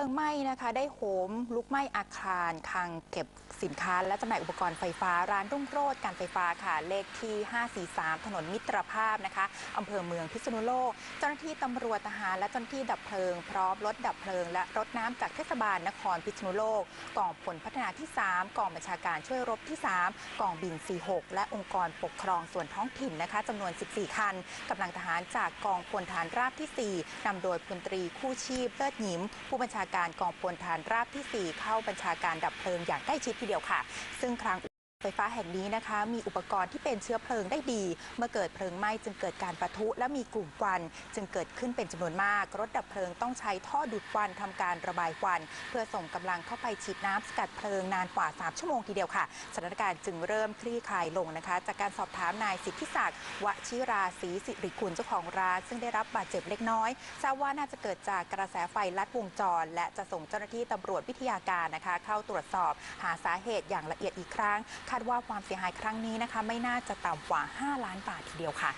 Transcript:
ลิงไหม้นะคะ ได้โหมลุกไหม้อาคารคลังเก็บสินค้า และจำหน่ายอุปกรณ์ไฟฟ้าร้านรุ่งโรจน์การไฟฟ้าค่ะ เลขที่ 543 ถนนมิตรภาพนะคะอำเภอเมืองพิษณุโลก เจ้าหน้าที่ตำรวจทหารและเจ้าหน้าที่ดับเพลิง พร้อมรถดับเพลิง และรถน้ำจากเทศบาลนครพิษณุโลกกองผลพัฒนาที่ 3กองบัญชาการช่วยรบที่ 3กองบิน 46 และองค์กรปกครองส่วนท้องถิ่นนะคะจำนวน 14 คันกำลังทหารจากกองพลฐานราบที่ 4นำโดยพลตรีคู่ชีพเลิศหยิมผู้บัญชาการกองพลฐานราบที่ 4 เข้าบัญชาการดับเพลิงอย่างใกล้ชิดทีเดียวค่ะ ซึ่งครั้ง ไฟฟ้าแห่งนี้นะคะมีอุปกรณ์ที่เป็นเชื้อเพลิงได้ดี เมื่อเกิดเพลิงไหม้จึงเกิดการปะทุ และมีกลุ่มควัน จึงเกิดขึ้นเป็นจำนวนมาก รถดับเพลิงต้องใช้ท่อดูดควันทำการระบายควัน เพื่อส่งกำลังเข้าไปฉีดน้ำสกัดเพลิงนานกว่า 3 ชั่วโมงทีเดียวค่ะสถานการณ์จึงเริ่มคลี่คลายลงนะคะ จากการสอบถามนายสิทธิศักดิ์วชิราศรีสิริกุลเจ้าของร้าน ซึ่งได้รับบาดเจ็บเล็กน้อยทราบว่าน่าจะเกิดจากกระแสไฟลัดวงจร และจะส่งเจ้าหน้าที่ตำรวจวิทยาการนะคะ เข้าตรวจสอบ หาสาเหตุอย่างละเอียดอีกครั้งคาดว่าความเสียหายครั้งนี้นะคะ ไม่น่าจะต่ำกว่า 5 ล้านบาททีเดียวค่ะ